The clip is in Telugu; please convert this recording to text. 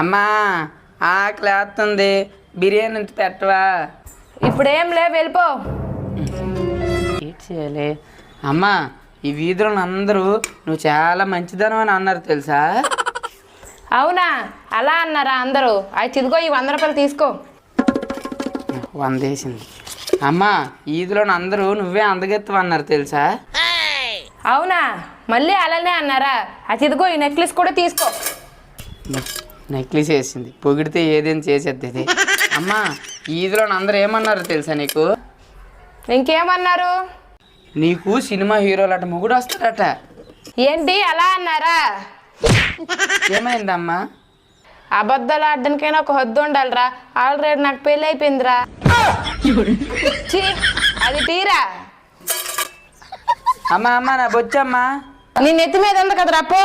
అమ్మా ఆకలి వేస్తుంది బిర్యానీ ఇంత పెట్టవా? ఇప్పుడేం లే వెళ్ళిపో. ఏంటి చేయాలి? అమ్మా ఈ వీధిలో అందరూ నువ్వు చాలా మంచిదనం అని అన్నారు తెలుసా? అవునా? అలా అన్నారా అందరూ? అయితే ఇదిగో ఈ వంద రూపాయలు తీసుకో. వంద వేసింది. అమ్మా ఈదిలో అందరూ నువ్వే అందగెత్తవు అన్నారు తెలుసా? అవునా? మళ్ళీ అలానే అన్నారా? అయితే ఇదిగో ఈ నెక్లెస్ కూడా తీసుకో. నెక్లెస్ వేసింది పొగిడితే ఏదైనా చేసేది ఇది? అమ్మా ఈదిలో అందరూ ఏమన్నారు తెలుసా నీకు? ఇంకేమన్నారు? నీకు సినిమా హీరోలట మొగుడు వస్తాడట ఏంటి అలా అన్నారా? ఏమైందమ్మా? అబద్ధాలు ఆడడానికైనా ఒక హద్దు ఉండాలిరా. ఆల్రెడీ నాకు పెళ్ళి అయిపోయిందిరా ఛీ, అది తీరా? అమ్మా అమ్మా నా బొచ్చమ్మా. నీ నెత్తి మీద ఉంది కదరా పో.